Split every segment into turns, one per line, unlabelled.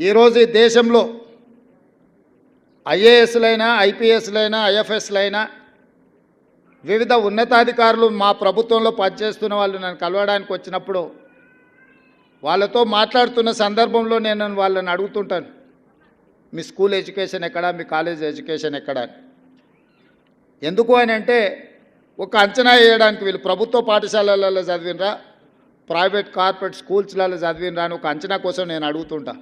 ఈరోజు ఈ దేశంలో ఐఏఎస్లైనా ఐపీఎస్లైనా ఐఎఫ్ఎస్లైనా వివిధ ఉన్నతాధికారులు మా ప్రభుత్వంలో పనిచేస్తున్న వాళ్ళు నన్ను కలవడానికి వచ్చినప్పుడు వాళ్ళతో మాట్లాడుతున్న సందర్భంలో నేను వాళ్ళని అడుగుతుంటాను. మీ స్కూల్ ఎడ్యుకేషన్ ఎక్కడ? మీ కాలేజ్ ఎడ్యుకేషన్ ఎక్కడ? ఎందుకు అని అంటే ఒక అంచనా వేయడానికి వీళ్ళు ప్రభుత్వ పాఠశాలలలో చదివినరా? Private corporate స్కూల్స్లలో చదివినరా? అని ఒక అంచనా కోసం నేను అడుగుతుంటా.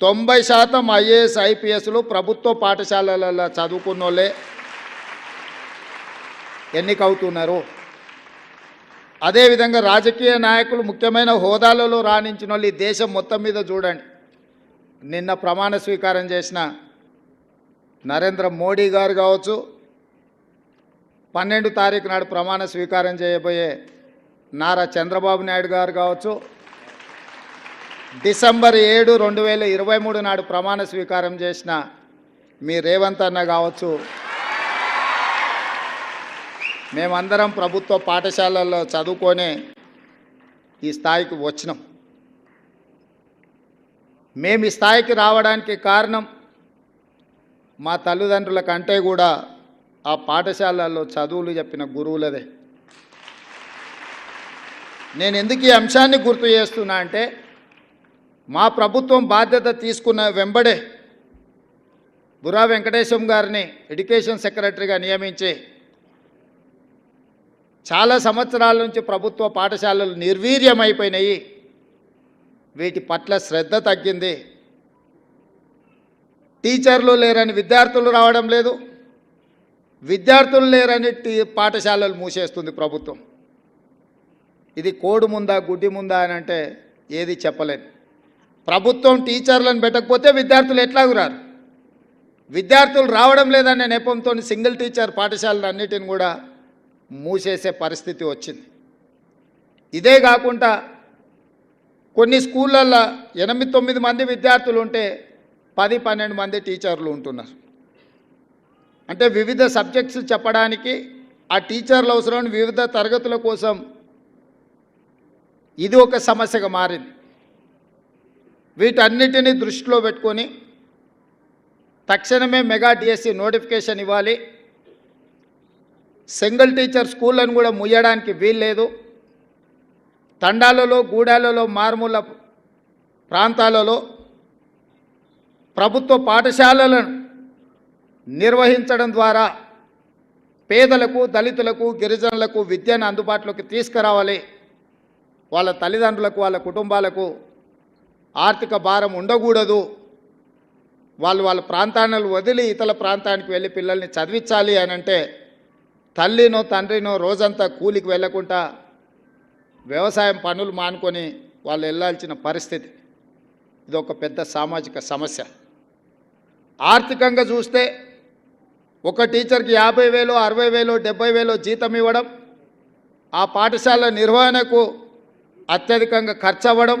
తొంభై శాతం ఐఏఎస్ ఐపీఎస్లు ప్రభుత్వ పాఠశాలలలో చదువుకున్న వాళ్ళే ఎన్నికవుతున్నారు. అదేవిధంగా రాజకీయ నాయకులు ముఖ్యమైన హోదాలలో రాణించిన వాళ్ళు ఈ దేశం మొత్తం మీద చూడండి. నిన్న ప్రమాణ స్వీకారం చేసిన నరేంద్ర మోడీ గారు కావచ్చు పన్నెండు తారీఖు నాడు ప్రమాణ స్వీకారం చేయబోయే నారా చంద్రబాబు నాయుడు గారు కావచ్చు డిసెంబర్ ఏడు రెండు వేల ఇరవై మూడు నాడు ప్రమాణ స్వీకారం చేసిన మీ రేవంత్ అన్న కావచ్చు. మేమందరం ప్రభుత్వ పాఠశాలల్లో చదువుకొని ఈ స్థాయికి వచ్చినాం. మేము ఈ స్థాయికి రావడానికి కారణం మా తల్లిదండ్రుల కంటే కూడా ఆ పాఠశాలల్లో చదువులు చెప్పిన గురువులదే. నేను ఎందుకు ఈ అంశాన్ని గుర్తు చేస్తున్నా అంటే మా ప్రభుత్వం బాధ్యత తీసుకున్న వెంబడే బురా వెంకటేశం గారిని ఎడ్యుకేషన్ సెక్రటరీగా నియమించి చాలా సంవత్సరాల నుంచి ప్రభుత్వ పాఠశాలలు నిర్వీర్యమైపోయినాయి. వీటి పట్ల శ్రద్ధ తగ్గింది. టీచర్లు లేరని విద్యార్థులు రావడం లేదు. విద్యార్థులు లేరని టీ పాఠశాలలు మూసేస్తుంది ప్రభుత్వం. ఇది కోడు ముందా గుడ్డి ముందా అని అంటే ఏది చెప్పలేను ప్రభుత్వం టీచర్లను పెట్టకపోతే విద్యార్థులు ఎట్లాగురారు? విద్యార్థులు రావడం లేదనే నెపంతో సింగిల్ టీచర్ పాఠశాలలు అన్నిటిని కూడా మూసేసే పరిస్థితి వచ్చింది. ఇదే కాకుండా కొన్ని స్కూళ్ళల్లో ఎనిమిది తొమ్మిది మంది విద్యార్థులు ఉంటే పది పన్నెండు మంది టీచర్లు ఉంటున్నారు. అంటే వివిధ సబ్జెక్ట్స్ చెప్పడానికి ఆ టీచర్లు అవసరం వివిధ తరగతుల కోసం ఇది ఒక సమస్యగా మారింది. వీటన్నిటినీ దృష్టిలో పెట్టుకొని తక్షణమే మెగా డిఎస్సి నోటిఫికేషన్ ఇవ్వాలి. సింగిల్ టీచర్ స్కూళ్ళను కూడా ముయ్యడానికి వీల్లేదు. తండాలలో గూడాలలో మారుమూల ప్రాంతాలలో ప్రభుత్వ పాఠశాలలను నిర్వహించడం ద్వారా పేదలకు దళితులకు గిరిజనులకు విద్యను అందుబాటులోకి తీసుకురావాలి. వాళ్ళ తల్లిదండ్రులకు వాళ్ళ కుటుంబాలకు ఆర్థిక భారం ఉండకూడదు. వాళ్ళు వాళ్ళ ప్రాంతాలను వదిలి ఇతర ప్రాంతానికి వెళ్ళి పిల్లల్ని చదివించాలి అని అంటే తల్లినో తండ్రినో రోజంతా కూలికి వెళ్ళకుండా వ్యవసాయం పనులు మానుకొని వాళ్ళు వెళ్ళాల్సిన పరిస్థితి. ఇది ఒక పెద్ద సామాజిక సమస్య. ఆర్థికంగా చూస్తే ఒక టీచర్కి యాభై వేలు అరవై వేలు డెబ్బై వేలు జీతం ఇవ్వడం ఆ పాఠశాల నిర్వహణకు అత్యధికంగా ఖర్చు అవ్వడం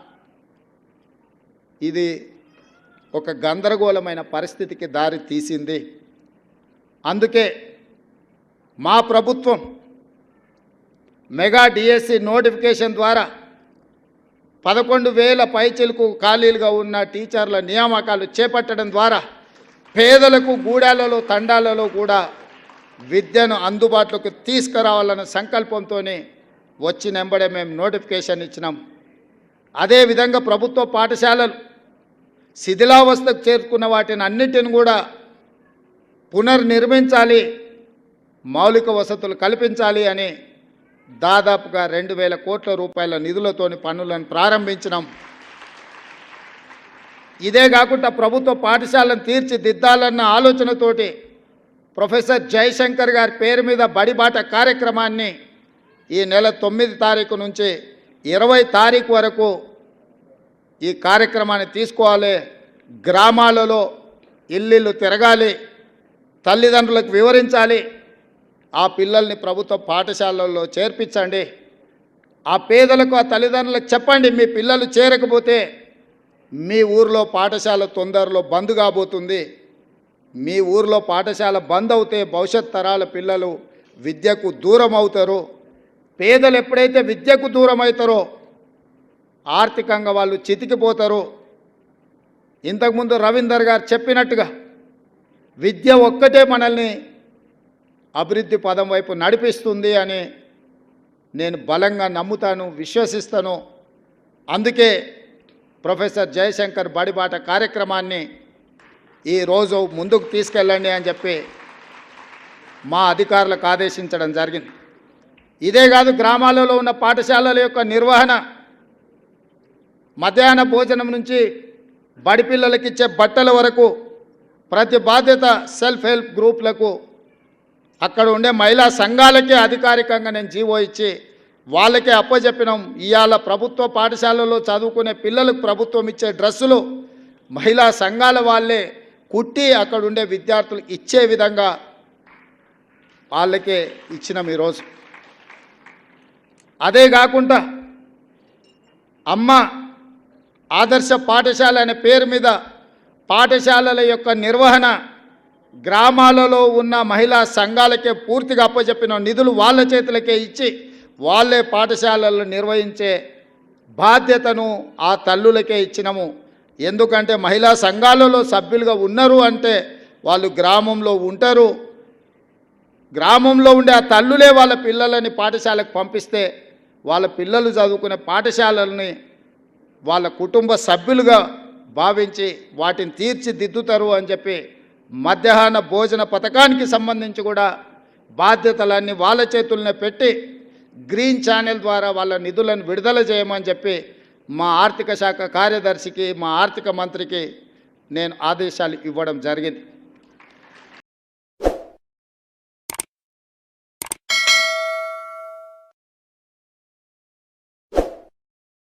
ఇది ఒక గందరగోళమైన పరిస్థితికి దారి తీసింది. అందుకే మా ప్రభుత్వం మెగా డిఎస్సి నోటిఫికేషన్ ద్వారా పదకొండు వేల పైచిలకు ఖాళీలుగా ఉన్న టీచర్ల నియామకాలు చేపట్టడం ద్వారా పేదలకు గూడాలలో తండాలలో కూడా విద్యను అందుబాటులోకి తీసుకురావాలన్న సంకల్పంతోనే వచ్చినెంబడే మేము నోటిఫికేషన్ ఇచ్చినాం. అదేవిధంగా ప్రభుత్వ పాఠశాలలు శిథిలావస్థకు చేరుకున్న వాటిని అన్నిటిని కూడా పునర్నిర్మించాలి మౌలిక వసతులు కల్పించాలి అని దాదాపుగా రెండు వేల కోట్ల రూపాయల నిధులతోని పనులను ప్రారంభించినాం. ఇదే కాకుండా ప్రభుత్వ పాఠశాలను తీర్చిదిద్దాలన్న ఆలోచనతోటి ప్రొఫెసర్ జయశంకర్ గారి పేరు మీద బడిబాట కార్యక్రమాన్ని ఈ నెల తొమ్మిది తారీఖు నుంచి ఇరవై తారీఖు వరకు ఈ కార్యక్రమాన్ని తీసుకోవాలి. గ్రామాలలో ఇల్లు తిరగాలి. తల్లిదండ్రులకు వివరించాలి. ఆ పిల్లల్ని ప్రభుత్వ పాఠశాలల్లో చేర్పించండి. ఆ పేదలకు ఆ తల్లిదండ్రులకు చెప్పండి మీ పిల్లలు చేరకపోతే మీ ఊర్లో పాఠశాల తొందరలో బంద్ కాబోతుంది. మీ ఊర్లో పాఠశాల బంద్ అవుతే భవిష్యత్ తరాల పిల్లలు విద్యకు దూరం అవుతారు. పేదలు ఎప్పుడైతే విద్యకు దూరం అవుతారో ఆర్థికంగా వాళ్ళు చితికిపోతారు. ఇంతకుముందు రవీందర్ గారు చెప్పినట్టుగా విద్య ఒక్కటే మనల్ని అభివృద్ధి పదం వైపు నడిపిస్తుంది అని నేను బలంగా నమ్ముతాను విశ్వసిస్తాను. అందుకే ప్రొఫెసర్ జయశంకర్ బడిబాట కార్యక్రమాన్ని ఈరోజు ముందుకు తీసుకెళ్ళండి అని చెప్పి మా అధికారులకు ఆదేశించడం జరిగింది. ఇదే కాదు గ్రామాలలో ఉన్న పాఠశాలల యొక్క నిర్వహణ మధ్యాహ్న భోజనం నుంచి బడి పిల్లలకి ఇచ్చే బట్టల వరకు ప్రతి బాధ్యత సెల్ఫ్ హెల్ప్ గ్రూప్లకు అక్కడ ఉండే మహిళా సంఘాలకే అధికారికంగా నేను జీవో ఇచ్చి వాళ్ళకే అప్పచెప్పినాం ఇవాళ ప్రభుత్వ పాఠశాలలో చదువుకునే పిల్లలకు ప్రభుత్వం ఇచ్చే డ్రెస్సులు మహిళా సంఘాల వాళ్ళే కుట్టి అక్కడ ఉండే విద్యార్థులు ఇచ్చే విధంగా వాళ్ళకే ఇచ్చినాం ఈరోజు. అదే కాకుండా అమ్మ ఆదర్శ పాఠశాల అనే పేరు మీద పాఠశాలల యొక్క నిర్వహణ గ్రామాలలో ఉన్న మహిళా సంఘాలకే పూర్తిగా అప్పచెప్పిన నిధులు వాళ్ళ చేతులకే ఇచ్చి వాళ్ళే పాఠశాలలు నిర్వహించే బాధ్యతను ఆ తల్లులకే ఇచ్చినము. ఎందుకంటే మహిళా సంఘాలలో సభ్యులుగా ఉన్నారు అంటే వాళ్ళు గ్రామంలో ఉంటారు. గ్రామంలో ఉండే ఆ తల్లులే వాళ్ళ పిల్లలని పాఠశాలకు పంపిస్తే వాళ్ళ పిల్లలు చదువుకునే పాఠశాలల్ని వాళ్ళ కుటుంబ సభ్యులుగా భావించి వాటిని తీర్చిదిద్దుతారు అని చెప్పి మధ్యాహ్న భోజన పథకానికి సంబంధించి కూడా బాధ్యతలన్నీ వాళ్ళ చేతుల్నే పెట్టి గ్రీన్ ఛానల్ ద్వారా వాళ్ళ నిధులను విడుదల చేయమని చెప్పి మా ఆర్థిక శాఖ కార్యదర్శికి మా ఆర్థిక మంత్రికి నేను ఆదేశాలు ఇవ్వడం జరిగింది.